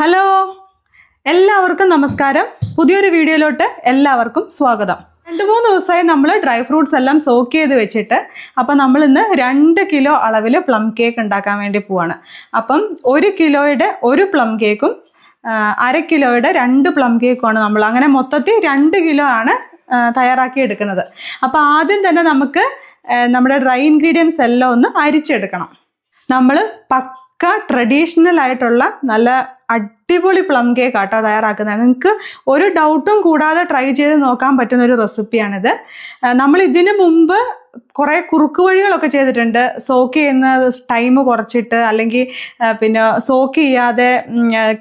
Hello. എല്ലാവർക്കും നമസ്കാരം. പുതിയൊരു വീഡിയോയിലോട്ട് എല്ലാവർക്കും സ്വാഗതം. രണ്ട് മൂന്ന് ദിവസമായി നമ്മൾ ഡ്രൈ ഫ്രൂട്ട്സ് എല്ലാം സോക്ക് ചെയ്ത് വെച്ചിട്ട് അപ്പം നമ്മൾ ഇന്ന് രണ്ട് കിലോ അളവിൽ പ്ലം കേക്ക് ഉണ്ടാക്കാൻ വേണ്ടി പോവാണ്. അപ്പം ഒരു കിലോയുടെ ഒരു പ്ലം കേക്കും അര കിലോയുടെ രണ്ട് പ്ലം കേക്കുമാണ് നമ്മൾ അങ്ങനെ മൊത്തത്തിൽ രണ്ട് കിലോ ആണ് തയ്യാറാക്കി എടുക്കുന്നത്. അപ്പോൾ ആദ്യം തന്നെ നമുക്ക് നമ്മുടെ ഡ്രൈ ഇൻഗ്രീഡിയൻസ് എല്ലാം ഒന്ന് അരിച്ചെടുക്കണം. നമ്മൾ ട്രഡീഷണൽ ആയിട്ടുള്ള നല്ല അടിപൊളി പ്ലം കേക്ക് ആട്ടോ തയ്യാറാക്കുന്നത്. നിങ്ങൾക്ക് ഒരു ഡൗട്ടും കൂടാതെ ട്രൈ ചെയ്ത് നോക്കാൻ പറ്റുന്ന ഒരു റെസിപ്പിയാണിത് നമ്മൾ ഇതിനു മുമ്പ് കുറേ കുറുക്ക് വഴികളൊക്കെ ചെയ്തിട്ടുണ്ട്. സോക്ക് ചെയ്യുന്ന ടൈം കുറച്ചിട്ട് അല്ലെങ്കിൽ പിന്നെ സോക്ക് ചെയ്യാതെ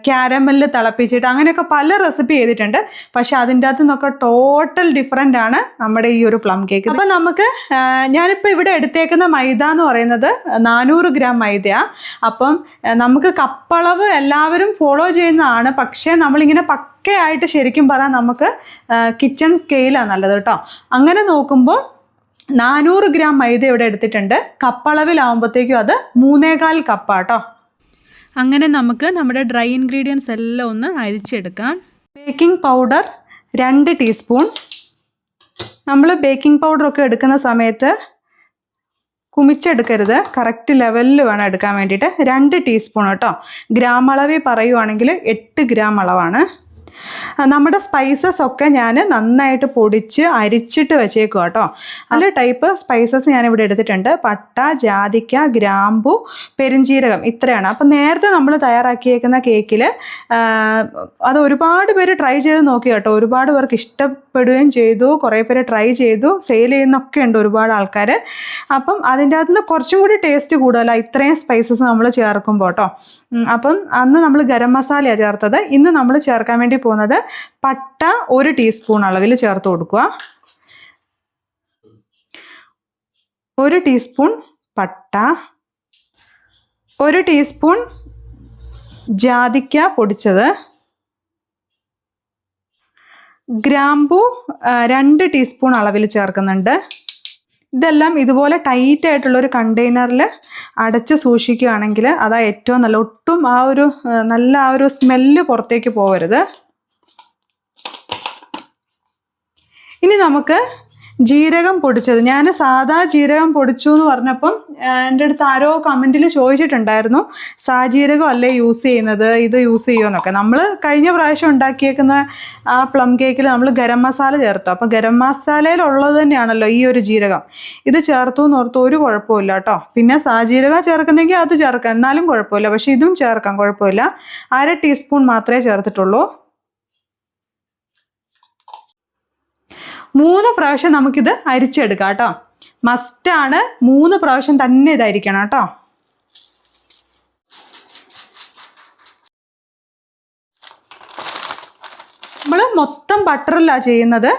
ക്യാരമലിൽ തിളപ്പിച്ചിട്ട് അങ്ങനെയൊക്കെ പല റെസിപ്പി ചെയ്തിട്ടുണ്ട്. പക്ഷെ അതിന്റെ അകത്ത് നിന്നൊക്കെ ടോട്ടൽ ഡിഫറെന്റ് ആണ് നമ്മുടെ ഈ ഒരു പ്ലം കേക്ക്. അപ്പം നമുക്ക് ഞാനിപ്പോൾ ഇവിടെ എടുത്തേക്കുന്ന മൈദ എന്ന് പറയുന്നത് നാനൂറ് ഗ്രാം മൈദയാണ് അപ്പം നമുക്ക് കപ്പളവ് എല്ലാവരും ഫോളോ ചെയ്യുന്നതാണ്. പക്ഷേ നമ്മളിങ്ങനെ പക്കയായിട്ട് ശരിക്കും പറഞ്ഞാൽ നമുക്ക് കിച്ചൺ സ്കെയിലാണ് നല്ലത് കേട്ടോ. അങ്ങനെ നോക്കുമ്പോൾ നാനൂറ് ഗ്രാം മൈദ ഇവിടെ എടുത്തിട്ടുണ്ട്. കപ്പളവിലാവുമ്പോഴത്തേക്കും അത് മൂന്നേകാൽ കപ്പാട്ടോ. അങ്ങനെ നമുക്ക് നമ്മുടെ ഡ്രൈ ഇൻഗ്രീഡിയൻസ് എല്ലാം ഒന്ന് അരിച്ചെടുക്കാം. ബേക്കിംഗ് പൗഡർ രണ്ട് ടീസ്പൂൺ. നമ്മൾ ബേക്കിംഗ് പൗഡറൊക്കെ എടുക്കുന്ന സമയത്ത് കുമിച്ചെടുക്കരുത്. കറക്റ്റ് ലെവലിൽ വേണം എടുക്കാൻ വേണ്ടിയിട്ട്. രണ്ട് ടീസ്പൂൺ കേട്ടോ. ഗ്രാം അളവിൽ പറയുവാണെങ്കിൽ എട്ട് ഗ്രാം അളവാണ്. നമ്മുടെ സ്പൈസസ് ഒക്കെ ഞാൻ നന്നായിട്ട് പൊടിച്ച് അരിച്ചിട്ട് വെച്ചേക്കുക കേട്ടോ നല്ല ടൈപ്പ് സ്പൈസസ് ഞാൻ ഇവിടെ എടുത്തിട്ടുണ്ട്. പട്ട ജാതിക്ക ഗ്രാമ്പു പെരുംജീരകം ഇത്രയാണ്. അപ്പം നേരത്തെ നമ്മൾ തയ്യാറാക്കിയേക്കുന്ന കേക്കിൽ അത് ഒരുപാട് പേര് ട്രൈ ചെയ്ത് നോക്കി കേട്ടോ. ഒരുപാട് പേർക്ക് ഇഷ്ടപ്പെടുകയും ചെയ്തു. കുറേ പേര് ട്രൈ ചെയ്തു. സെയിൽ ചെയ്യുന്നൊക്കെ ഉണ്ട് ഒരുപാട് ആൾക്കാർ അപ്പം അതിന്റെ അകത്തുനിന്ന് കുറച്ചും കൂടി ടേസ്റ്റ് കൂടുതലാണ് ഇത്രയും സ്പൈസസ് നമ്മൾ ചേർക്കുമ്പോൾ കേട്ടോ അപ്പം അന്ന് നമ്മൾ ഗരം മസാലയാണ് ചേർത്തത്. ഇന്ന് നമ്മൾ ചേർക്കാൻ വേണ്ടി പോകുന്നത് പട്ട ഒരു ടീസ്പൂൺ അളവിൽ ചേർത്ത് കൊടുക്കുക. ഒരു ടീസ്പൂൺ പട്ട. ഒരു ടീസ്പൂൺ ജാതിക്ക പൊടിച്ചത്. ഗ്രാമ്പു രണ്ട് ടീസ്പൂൺ അളവിൽ ചേർക്കുന്നുണ്ട്. ഇതെല്ലാം ഇതുപോലെ ടൈറ്റ് ആയിട്ടുള്ള ഒരു കണ്ടെയ്നറിൽ അടച്ച് സൂക്ഷിക്കുകയാണെങ്കിൽ അതാ ഏറ്റവും നല്ല ഒട്ടും ആ ഒരു നല്ല ആ ഒരു സ്മെല്ല് പുറത്തേക്ക് പോകരുത് ഇനി നമുക്ക് ജീരകം പൊടിച്ചത്. ഞാൻ സാധാ ജീരകം പൊടിച്ചു എന്ന് പറഞ്ഞപ്പം എന്റെ അടുത്ത് ആരോ കമന്റിൽ ചോദിച്ചിട്ടുണ്ടായിരുന്നു സാജീരകം അല്ലേ യൂസ് ചെയ്യുന്നത് ഇത് യൂസ് ചെയ്യുമെന്നൊക്കെ നമ്മൾ കഴിഞ്ഞ പ്രാവശ്യം ഉണ്ടാക്കിയേക്കുന്ന ആ പ്ലം കേക്കിൽ നമ്മൾ ഗരം മസാല ചേർത്തു. അപ്പോൾ ഗരം മസാലയിലുള്ളത് തന്നെയാണല്ലോ ഈ ഒരു ജീരകം. ഇത് ചേർത്തു എന്ന് ഓർത്ത് ഒരു കുഴപ്പമില്ല കേട്ടോ. പിന്നെ സാജീരകം ചേർക്കുന്നെങ്കിൽ അത് ചേർക്കാം. എന്നാലും കുഴപ്പമില്ല. പക്ഷേ ഇതും ചേർക്കാം. കുഴപ്പമില്ല. അര ടീസ്പൂൺ മാത്രമേ ചേർത്തിട്ടുള്ളൂ. മൂന്ന് പ്രാവശ്യം നമുക്കിത് അരിച്ചെടുക്കാം കേട്ടോ. മസ്റ്റാണ് മൂന്ന് പ്രാവശ്യം തന്നെ ഇതായിരിക്കണം കേട്ടോ. നമ്മൾ മൊത്തം ബട്ടറിലാണ് ചെയ്യുന്നത്.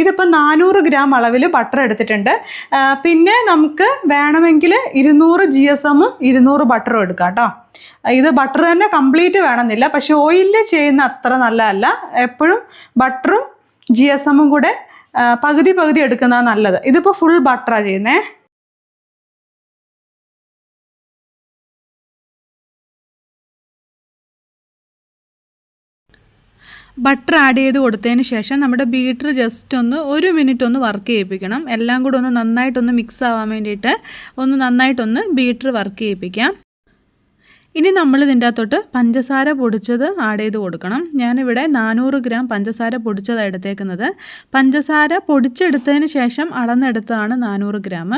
ഇതിപ്പോൾ നാനൂറ് ഗ്രാം അളവിൽ ബട്ടർ എടുത്തിട്ടുണ്ട്. പിന്നെ നമുക്ക് വേണമെങ്കിൽ ഇരുന്നൂറ് ജി എസ് എമ്മും ഇരുന്നൂറ് ബട്ടറും എടുക്കാം കേട്ടോ. ഇത് ബട്ടർ തന്നെ കംപ്ലീറ്റ് വേണമെന്നില്ല. പക്ഷെ ഓയിലിൽ ചെയ്യുന്ന അത്ര നല്ലതല്ല. എപ്പോഴും ബട്ടറും ജി എസ് എമ്മും കൂടെ പകുതി പകുതി എടുക്കുന്നതാണ് നല്ലത്. ഇതിപ്പോൾ ഫുൾ ബട്ടറാണ് ചെയ്യുന്നത് ബട്ടർ ആഡ് ചെയ്ത് കൊടുത്തതിന് ശേഷം നമ്മുടെ ബീറ്റർ ജസ്റ്റ് ഒന്ന് ഒരു മിനിറ്റ് ഒന്ന് വർക്ക് ചെയ്യിപ്പിക്കണം. എല്ലാം കൂടെ ഒന്ന് നന്നായിട്ടൊന്ന് മിക്സ് ആവാൻ വേണ്ടിയിട്ട് ഒന്ന് നന്നായിട്ടൊന്ന് ബീറ്റർ വർക്ക് ചെയ്യിപ്പിക്കാം. ഇനി നമ്മൾ ഇതിന്റെ അകത്തോട്ട് പഞ്ചസാര പൊടിച്ചത് ആഡ് ചെയ്ത് കൊടുക്കണം. ഞാനിവിടെ നാനൂറ് ഗ്രാം പഞ്ചസാര പൊടിച്ചതാണ് എടുത്തേക്കുന്നത്. പഞ്ചസാര പൊടിച്ചെടുത്തതിന് ശേഷം അളന്നെടുത്തതാണ് നാനൂറ് ഗ്രാം.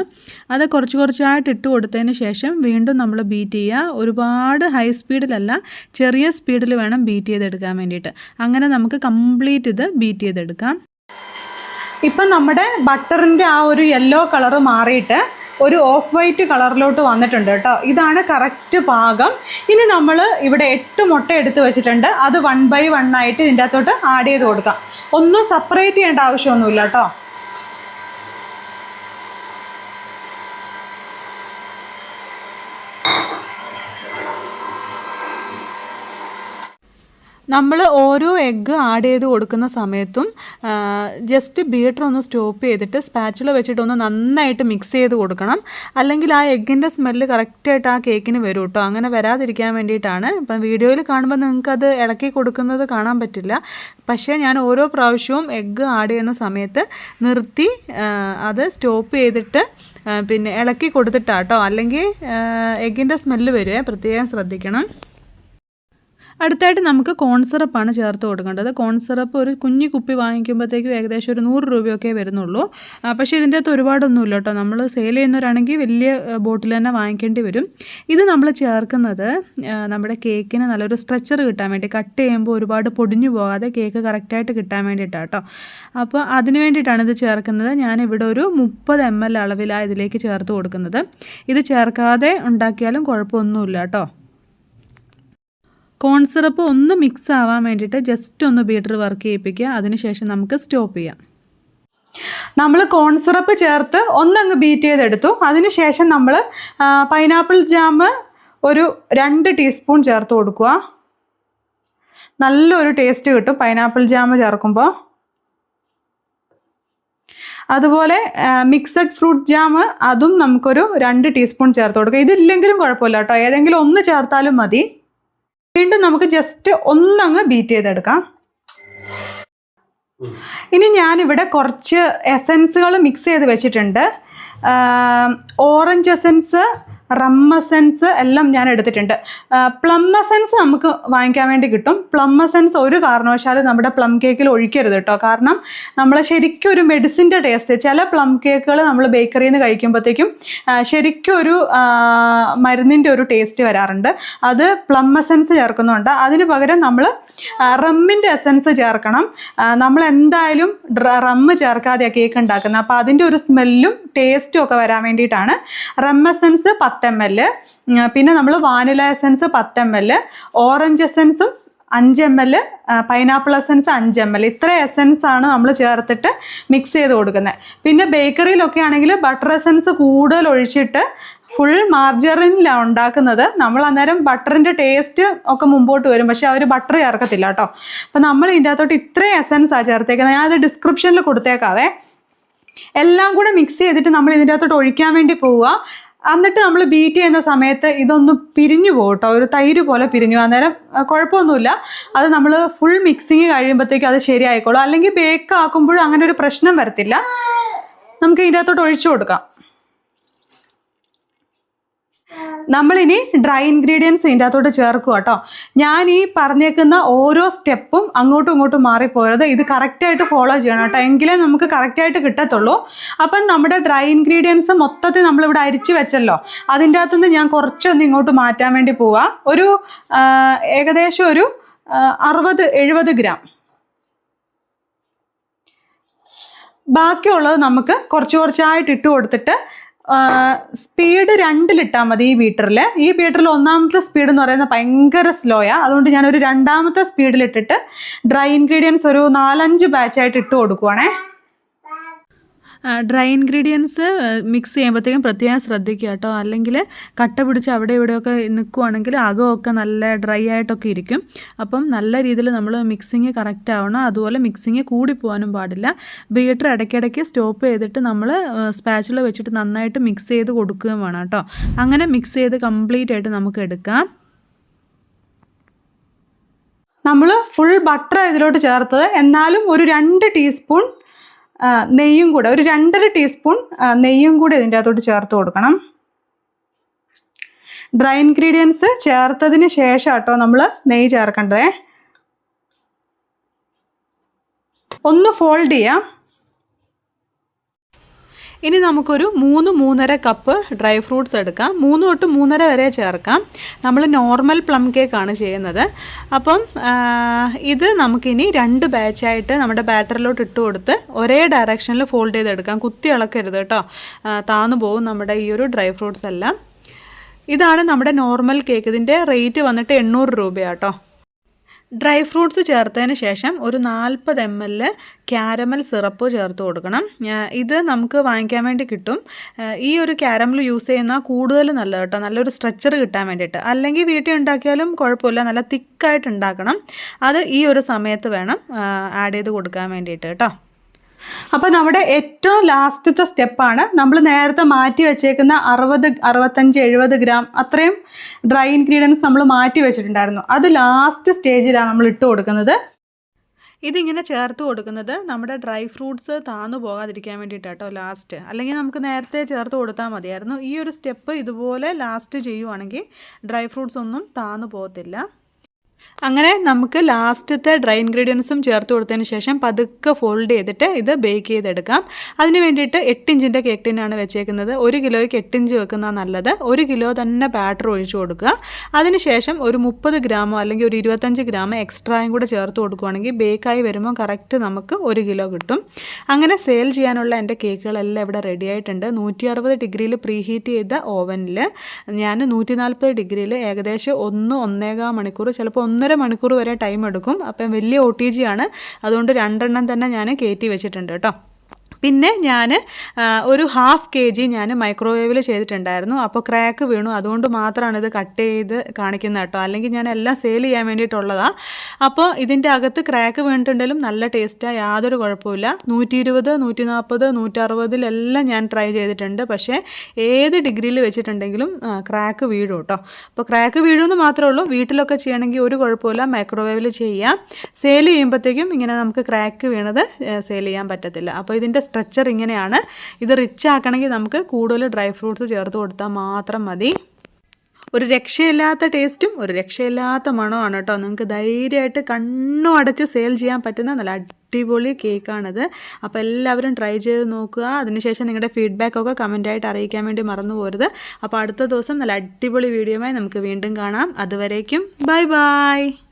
അത് കുറച്ച് കുറച്ചായിട്ട് ഇട്ട് കൊടുത്തതിന് ശേഷം വീണ്ടും നമ്മൾ ബീറ്റ് ചെയ്യുക. ഒരുപാട് ഹൈ സ്പീഡിലല്ല ചെറിയ സ്പീഡിൽ വേണം ബീറ്റ് ചെയ്തെടുക്കാൻ വേണ്ടിയിട്ട്. അങ്ങനെ നമുക്ക് കംപ്ലീറ്റ് ഇത് ബീറ്റ് ചെയ്തെടുക്കാം. ഇപ്പം നമ്മുടെ ബട്ടറിന്റെ ആ ഒരു യെല്ലോ കളറ് മാറിയിട്ട് ഒരു ഓഫ് വൈറ്റ് കളറിലോട്ട് വന്നിട്ടുണ്ട് കേട്ടോ. ഇതാണ് കറക്റ്റ് പാകം. ഇനി നമ്മൾ ഇവിടെ എട്ട് മുട്ട എടുത്ത് വെച്ചിട്ടുണ്ട്. അത് വൺ ബൈ വൺ ആയിട്ട് ഇതിന്റെ അകത്തോട്ട് ആഡ് ചെയ്ത് കൊടുക്കാം. ഒന്നും സെപ്പറേറ്റ് ചെയ്യേണ്ട ആവശ്യമൊന്നുമില്ല കേട്ടോ. നമ്മൾ ഓരോ എഗ്ഗ് ആഡ് ചെയ്ത് കൊടുക്കുന്ന സമയത്തും ജസ്റ്റ് ബീറ്റർ ഒന്ന് സ്റ്റോപ്പ് ചെയ്തിട്ട് സ്പാച്ചിൽ വെച്ചിട്ട് ഒന്ന് നന്നായിട്ട് മിക്സ് ചെയ്ത് കൊടുക്കണം. അല്ലെങ്കിൽ ആ എഗ്ഗിന്റെ സ്മെല്ല് കറക്റ്റായിട്ട് ആ കേക്കിന് വരും കേട്ടോ അങ്ങനെ വരാതിരിക്കാൻ വേണ്ടിയിട്ടാണ്. ഇപ്പം വീഡിയോയിൽ കാണുമ്പോൾ നിങ്ങൾക്കത് ഇളക്കി കൊടുക്കുന്നത് കാണാൻ പറ്റില്ല. പക്ഷേ ഞാൻ ഓരോ പ്രാവശ്യവും എഗ്ഗ് ആഡ് ചെയ്യുന്ന സമയത്ത് നിർത്തി അത് സ്റ്റോപ്പ് ചെയ്തിട്ട് പിന്നെ ഇളക്കി കൊടുത്തിട്ടാട്ടോ. അല്ലെങ്കിൽ എഗ്ഗിന്റെ സ്മെല്ല് വരുവേ പ്രത്യേകം ശ്രദ്ധിക്കണം. അടുത്തായിട്ട് നമുക്ക് കോൺ സിറപ്പാണ് ചേർത്ത് കൊടുക്കേണ്ടത്. കോൺ സിറപ്പ് ഒരു കുഞ്ഞു കുപ്പി വാങ്ങിക്കുമ്പോഴത്തേക്കും ഏകദേശം ഒരു നൂറ് രൂപയൊക്കെ വരുന്നുള്ളൂ. പക്ഷേ ഇതിന്റെ അകത്ത് ഒരുപാടൊന്നുമില്ല കേട്ടോ. നമ്മൾ സെയിൽ ചെയ്യുന്നവരാണെങ്കിൽ വലിയ ബോട്ടിൽ തന്നെ വാങ്ങിക്കേണ്ടി വരും. ഇത് നമ്മൾ ചേർക്കുന്നത് നമ്മുടെ കേക്കിന് നല്ലൊരു സ്ട്രെച്ചർ കിട്ടാൻ വേണ്ടി കട്ട് ചെയ്യുമ്പോൾ ഒരുപാട് പൊടിഞ്ഞു പോകാതെ കേക്ക് കറക്റ്റായിട്ട് കിട്ടാൻ വേണ്ടിയിട്ടാണ് കേട്ടോ. അപ്പോൾ അതിന് വേണ്ടിയിട്ടാണ് ഇത് ചേർക്കുന്നത്. ഞാനിവിടെ ഒരു മുപ്പത് എം എൽ അളവിലാണ് ഇതിലേക്ക് ചേർത്ത് കൊടുക്കുന്നത്. ഇത് ചേർക്കാതെ ഉണ്ടാക്കിയാലും കുഴപ്പമൊന്നുമില്ല കേട്ടോ. കോൺ സിറപ്പ് ഒന്ന് മിക്സ് ആവാൻ വേണ്ടിയിട്ട് ജസ്റ്റ് ഒന്ന് ബീറ്റർ വർക്ക് ചെയ്യിപ്പിക്കുക. അതിനുശേഷം നമുക്ക് സ്റ്റോപ്പ് ചെയ്യാം. നമ്മൾ കോൺ സിറപ്പ് ചേർത്ത് ഒന്നങ്ങ് ബീറ്റ് ചെയ്തെടുത്തു. അതിനുശേഷം നമ്മൾ പൈനാപ്പിൾ ജാം ഒരു രണ്ട് ടീസ്പൂൺ ചേർത്ത് കൊടുക്കുക. നല്ലൊരു ടേസ്റ്റ് കിട്ടും പൈനാപ്പിൾ ജാം ചേർക്കുമ്പോൾ. അതുപോലെ മിക്സഡ് ഫ്രൂട്ട് ജാം അതും നമുക്കൊരു രണ്ട് ടീസ്പൂൺ ചേർത്ത് കൊടുക്കുക. ഇതില്ലെങ്കിലും കുഴപ്പമില്ല കേട്ടോ. ഏതെങ്കിലും ഒന്ന് ചേർത്താലും മതി. വീണ്ടും നമുക്ക് ജസ്റ്റ് ഒന്നങ്ങ് ബീറ്റ് ചെയ്തെടുക്കാം. ഇനി ഞാനിവിടെ കുറച്ച് എസൻസുകൾ മിക്സ് ചെയ്ത് വെച്ചിട്ടുണ്ട്. ഓറഞ്ച് എസൻസ് റം എസൻസ് എല്ലാം ഞാൻ എടുത്തിട്ടുണ്ട്. പ്ലമ്മസെൻസ് നമുക്ക് വാങ്ങിക്കാൻ വേണ്ടി കിട്ടും. പ്ലമ്മസെൻസ് ഒരു കാരണവശാലും നമ്മുടെ പ്ലം കേക്കിൽ ഒഴിക്കരുത് കേട്ടോ. കാരണം നമ്മൾ ശരിക്കും ഒരു മെഡിസിന്റെ ടേസ്റ്റ് ചില പ്ലം കേക്കുകൾ നമ്മൾ ബേക്കറിയിൽ നിന്ന് കഴിക്കുമ്പോഴത്തേക്കും ശരിക്കും ഒരു മരുന്നിന്റെ ഒരു ടേസ്റ്റ് വരാറുണ്ട്. അത് പ്ലം എസൻസ് ചേർക്കുന്നുണ്ട് അതിന് പകരം നമ്മൾ റമ്മിന്റെ എസെൻസ് ചേർക്കണം. നമ്മൾ എന്തായാലും റമ്മ് ചേർക്കാതെയാണ് കേക്ക് ഉണ്ടാക്കുന്നത്. അപ്പോൾ അതിന്റെ ഒരു സ്മെല്ലും ടേസ്റ്റും ഒക്കെ വരാൻ വേണ്ടിയിട്ടാണ് റം എസൻസ് പത്ത് എം എൽ പിന്നെ നമ്മൾ വാനില എസൻസ് പത്ത് എം എൽ ഓറഞ്ച് എസൻസും അഞ്ച് എം എൽ പൈനാപ്പിൾ എസൻസ് അഞ്ച് എം എൽ. ഇത്ര എസൻസ് ആണ് നമ്മൾ ചേർത്തിട്ട് മിക്സ് ചെയ്ത് കൊടുക്കുന്നത് പിന്നെ ബേക്കറിയിലൊക്കെ ആണെങ്കിൽ ബട്ടർ എസൻസ് കൂടുതൽ ഒഴിച്ചിട്ട് ഫുൾ മാർജറിനിലാണ് ഉണ്ടാക്കുന്നത്. നമ്മൾ അന്നേരം ബട്ടറിന്റെ ടേസ്റ്റ് ഒക്കെ മുമ്പോട്ട് വരും. പക്ഷേ അവർ ബട്ടർ ചേർക്കത്തില്ല കേട്ടോ. അപ്പം നമ്മൾ ഇതിന്റെ അകത്തോട്ട് ഇത്രയും എസൻസാണ് ചേർത്തേക്കുന്നത് ഞാനത് ഡിസ്ക്രിപ്ഷനിൽ കൊടുത്തേക്കാവേ. എല്ലാം കൂടെ മിക്സ് ചെയ്തിട്ട് നമ്മൾ ഇതിന്റെ അകത്തോട്ട് ഒഴിക്കാൻ വേണ്ടി പോവുക. എന്നിട്ട് നമ്മൾ ബീറ്റ് ചെയ്യുന്ന സമയത്ത് ഇതൊന്ന് പിരിഞ്ഞു പോകും കേട്ടോ ഒരു തൈര് പോലെ പിരിഞ്ഞു. അന്നേരം നേരം കുഴപ്പമൊന്നുമില്ല. അത് നമ്മൾ ഫുൾ മിക്സിങ് കഴിയുമ്പോഴത്തേക്കും അത് ശരിയായിക്കോളും. അല്ലെങ്കിൽ ബേക്ക് ആക്കുമ്പോഴും അങ്ങനെ ഒരു പ്രശ്നം വരത്തില്ല. നമുക്ക് ഇതിന്റെ അകത്തോട്ട് ഒഴിച്ചു കൊടുക്കാം. നമ്മളിനി ഡ്രൈ ഇൻഗ്രീഡിയൻസ് ഇതിന്റെ അകത്തോട്ട് ചേർക്കുക കേട്ടോ ഞാൻ ഈ പറഞ്ഞേക്കുന്ന ഓരോ സ്റ്റെപ്പും അങ്ങോട്ടും ഇങ്ങോട്ടും മാറിപ്പോയത് ഇത് കറക്റ്റായിട്ട് ഫോളോ ചെയ്യണം കേട്ടോ എങ്കിലേ നമുക്ക് കറക്റ്റായിട്ട് കിട്ടത്തുള്ളൂ. അപ്പം നമ്മുടെ ഡ്രൈ ഇൻഗ്രീഡിയൻസ് മൊത്തത്തിൽ നമ്മളിവിടെ അരിച്ചു വെച്ചല്ലോ. അതിന്റെ അകത്തുനിന്ന് ഞാൻ കുറച്ചൊന്ന് ഇങ്ങോട്ട് മാറ്റാൻ വേണ്ടി പോവാം. ഒരു ഏകദേശം ഒരു അറുപത് എഴുപത് ഗ്രാം. ബാക്കിയുള്ളത് നമുക്ക് കുറച്ച് കുറച്ചായിട്ട് ഇട്ട് കൊടുത്തിട്ട് സ്പീഡ് രണ്ടിലിട്ടാൽ മതി ഈ ബീറ്ററിൽ ഈ ബീറ്ററിൽ ഒന്നാമത്തെ സ്പീഡ് എന്ന് പറയുന്നത് ഭയങ്കര സ്ലോയാണ് അതുകൊണ്ട് ഞാനൊരു രണ്ടാമത്തെ സ്പീഡിലിട്ടിട്ട് ഡ്രൈ ഇൻഗ്രീഡിയൻസ് ഒരു നാലഞ്ച് ബാച്ചായിട്ട് ഇട്ട് കൊടുക്കുവാണേ. ഡ്രൈ ഇൻഗ്രീഡിയൻസ് മിക്സ് ചെയ്യുമ്പോഴത്തേക്കും പ്രത്യേകം ശ്രദ്ധിക്കുക കേട്ടോ. അല്ലെങ്കിൽ കട്ട പിടിച്ച് അവിടെ ഇവിടെയൊക്കെ നിൽക്കുവാണെങ്കിൽ അകമൊക്കെ നല്ല ഡ്രൈ ആയിട്ടൊക്കെ ഇരിക്കും. അപ്പം നല്ല രീതിയിൽ നമ്മൾ മിക്സിങ് കറക്റ്റ് ആവണം. അതുപോലെ മിക്സിങ് കൂടി പോകാനും പാടില്ല. ബീറ്റർ ഇടയ്ക്കിടയ്ക്ക് സ്റ്റോപ്പ് ചെയ്തിട്ട് നമ്മൾ സ്പാച്ചിൽ വെച്ചിട്ട് നന്നായിട്ട് മിക്സ് ചെയ്ത് കൊടുക്കുകയും വേണം കേട്ടോ. അങ്ങനെ മിക്സ് ചെയ്ത് കംപ്ലീറ്റ് ആയിട്ട് നമുക്ക് എടുക്കാം. നമ്മൾ ഫുൾ ബട്ടർ ഇതിലോട്ട് ചേർത്തത്. എന്നാലും ഒരു രണ്ട് ടീസ്പൂൺ നെയ്യും കൂടെ ഒരു രണ്ടര ടീസ്പൂൺ നെയ്യും കൂടെ ഇതിന്റെ അകത്തോട്ട് ചേർത്ത് കൊടുക്കണം. ഡ്രൈ ഇൻഗ്രീഡിയൻസ് ചേർത്തതിന് ശേഷം കേട്ടോ നമ്മൾ നെയ്യ് ചേർക്കേണ്ടത്. ഒന്ന് ഫോൾഡ് ചെയ്യാം. ഇനി നമുക്കൊരു മൂന്ന് മൂന്നര കപ്പ് ഡ്രൈ ഫ്രൂട്ട്സ് എടുക്കാം. മൂന്ന് തൊട്ട് മൂന്നര വരെ ചേർക്കാം. നമ്മൾ നോർമൽ പ്ലം കേക്കാണ് ചെയ്യുന്നത്. അപ്പം ഇത് നമുക്കിനി രണ്ട് ബാച്ചായിട്ട് നമ്മുടെ ബാറ്ററിലോട്ട് ഇട്ട് കൊടുത്ത് ഒരേ ഡയറക്ഷനിൽ ഫോൾഡ് ചെയ്തെടുക്കാം. കുത്തി ഇളക്കരുത് കേട്ടോ. താന്നു പോകും നമ്മുടെ ഈ ഒരു ഡ്രൈ ഫ്രൂട്ട്സ് എല്ലാം. ഇതാണ് നമ്മുടെ നോർമൽ കേക്ക് ഇതിന്റെ റേറ്റ് വന്നിട്ട് എണ്ണൂറ് രൂപയാട്ടോ ഡ്രൈ ഫ്രൂട്ട്സ് ചേർത്തതിന് ശേഷം ഒരു നാൽപ്പത് എം എൽ ക്യാരമൽ സിറപ്പ് ചേർത്ത് കൊടുക്കണം. ഇത് നമുക്ക് വാങ്ങിക്കാൻ വേണ്ടി കിട്ടും. ഈ ഒരു ക്യാരമൽ യൂസ് ചെയ്യുന്ന കൂടുതൽ നല്ലത് കേട്ടോ. നല്ലൊരു സ്ട്രെച്ചർ കിട്ടാൻ വേണ്ടിയിട്ട്. അല്ലെങ്കിൽ വീട്ടിൽ ഉണ്ടാക്കിയാലും കുഴപ്പമില്ല. നല്ല തിക്കായിട്ട് ഉണ്ടാക്കണം. അത് ഈ ഒരു സമയത്ത് വേണം ആഡ് ചെയ്ത് കൊടുക്കാൻ വേണ്ടിയിട്ട് കേട്ടോ. അപ്പോൾ നമ്മുടെ ഏറ്റവും ലാസ്റ്റത്തെ സ്റ്റെപ്പാണ്. നമ്മൾ നേരത്തെ മാറ്റി വെച്ചേക്കുന്ന അറുപത് അറുപത്തഞ്ച് എഴുപത് ഗ്രാം അത്രയും ഡ്രൈ ഇൻഗ്രീഡിയൻസ് നമ്മൾ മാറ്റി വെച്ചിട്ടുണ്ടായിരുന്നു. അത് ലാസ്റ്റ് സ്റ്റേജിലാണ് നമ്മൾ ഇട്ട് കൊടുക്കുന്നത്. ഇതിങ്ങനെ ചേർത്ത് കൊടുക്കുന്നത് നമ്മുടെ ഡ്രൈ ഫ്രൂട്ട്സ് താന്നു പോകാതിരിക്കാൻ വേണ്ടിയിട്ടാട്ടോ ലാസ്റ്റ്. അല്ലെങ്കിൽ നമുക്ക് നേരത്തെ ചേർത്ത് കൊടുത്താൽ മതിയായിരുന്നു. ഈ ഒരു സ്റ്റെപ്പ് ഇതുപോലെ ലാസ്റ്റ് ചെയ്യുവാണെങ്കിൽ ഡ്രൈ ഫ്രൂട്ട്സ് ഒന്നും താന്നു പോകത്തില്ല. അങ്ങനെ നമുക്ക് ലാസ്റ്റത്തെ ഡ്രൈ ഇൻഗ്രീഡിയൻസും ചേർത്ത് കൊടുത്തതിന് ശേഷം പതുക്കെ ഫോൾഡ് ചെയ്തിട്ട് ഇത് ബേക്ക് ചെയ്തെടുക്കാം. അതിന് വേണ്ടിയിട്ട് എട്ട് ഇഞ്ചിന്റെ കേക്ക് ടിന്നാണ് വെച്ചേക്കുന്നത്. ഒരു കിലോയ്ക്ക് എട്ട് ഇഞ്ച് നല്ലത്. ഒരു കിലോ തന്നെ ബാറ്റർ ഒഴിച്ചു കൊടുക്കുക. അതിനുശേഷം ഒരു മുപ്പത് ഗ്രാമോ അല്ലെങ്കിൽ ഒരു ഇരുപത്തഞ്ച് ഗ്രാമോ എക്സ്ട്രായും കൂടെ ചേർത്ത് കൊടുക്കുകയാണെങ്കിൽ ബേക്കായി വരുമ്പോൾ കറക്റ്റ് നമുക്ക് ഒരു കിലോ കിട്ടും. അങ്ങനെ സെയിൽ ചെയ്യാനുള്ള എന്റെ കേക്കുകളെല്ലാം ഇവിടെ റെഡി ആയിട്ടുണ്ട്. നൂറ്റി അറുപത് ഡിഗ്രിയിൽ പ്രീ ഹീറ്റ് ചെയ്ത ഓവനിൽ ഞാൻ നൂറ്റി നാൽപ്പത് ഡിഗ്രിയിൽ ഏകദേശം ഒന്ന് ഒന്നേകാൽ മണിക്കൂർ ചിലപ്പോൾ ഒന്നര മണിക്കൂർ വരെ ടൈം എടുക്കും. അപ്പം വലിയ ഒ ടി ജി ആണ്. അതുകൊണ്ട് രണ്ടെണ്ണം തന്നെ ഞാൻ കയറ്റി വെച്ചിട്ടുണ്ട് കേട്ടോ. പിന്നെ ഞാൻ ഒരു ഹാഫ് കെ ജി ഞാൻ മൈക്രോവേവിൽ ചെയ്തിട്ടുണ്ടായിരുന്നു. അപ്പോൾ ക്രാക്ക് വീണു. അതുകൊണ്ട് മാത്രമാണ് ഇത് കട്ട് ചെയ്ത് കാണിക്കുന്നത് കേട്ടോ. അല്ലെങ്കിൽ ഞാൻ എല്ലാം സെയിൽ ചെയ്യാൻ വേണ്ടിയിട്ടുള്ളതാണ് അപ്പോൾ ഇതിന്റെ അകത്ത് ക്രാക്ക് വീണിട്ടുണ്ടെങ്കിലും നല്ല ടേസ്റ്റാണ് യാതൊരു കുഴപ്പമില്ല നൂറ്റി ഇരുപത് നൂറ്റി നാൽപ്പത് നൂറ്ററുപതിലെല്ലാം ഞാൻ ട്രൈ ചെയ്തിട്ടുണ്ട്. പക്ഷേ ഏത് ഡിഗ്രിയിൽ വെച്ചിട്ടുണ്ടെങ്കിലും ക്രാക്ക് വീഴും കേട്ടോ. അപ്പോൾ ക്രാക്ക് വീഴുമെന്ന് മാത്രമേ ഉള്ളൂ. വീട്ടിലൊക്കെ ചെയ്യണമെങ്കിൽ ഒരു കുഴപ്പമില്ല മൈക്രോവേവിൽ ചെയ്യാം. സെയിൽ ചെയ്യുമ്പോഴത്തേക്കും ഇങ്ങനെ നമുക്ക് ക്രാക്ക് വീണത് സെയിൽ ചെയ്യാൻ പറ്റത്തില്ല. അപ്പോൾ ഇതിന്റെ സ്ട്രക്ചർ ഇങ്ങനെയാണ്. ഇത് റിച്ച് ആക്കണമെങ്കിൽ നമുക്ക് കൂടുതൽ ഡ്രൈ ഫ്രൂട്ട്സ് ചേർത്ത് കൊടുത്താൽ മാത്രം മതി. ഒരു രക്ഷയില്ലാത്ത ടേസ്റ്റും ഒരു രക്ഷയില്ലാത്ത മണമാണ് കേട്ടോ. നിങ്ങൾക്ക് ധൈര്യമായിട്ട് കണ്ണും അടച്ച് സെയിൽ ചെയ്യാൻ പറ്റുന്ന നല്ല അടിപൊളി കേക്കാണിത് അപ്പോൾ എല്ലാവരും ട്രൈ ചെയ്ത് നോക്കുക. അതിനുശേഷം നിങ്ങളുടെ ഫീഡ്ബാക്ക് ഒക്കെ കമന്റായിട്ട് അറിയിക്കാൻ വേണ്ടി മറന്നു പോരുത്. അപ്പോൾ അടുത്ത ദിവസം നല്ല അടിപൊളി വീഡിയോയുമായി നമുക്ക് വീണ്ടും കാണാം. അതുവരേക്കും ബൈ ബൈ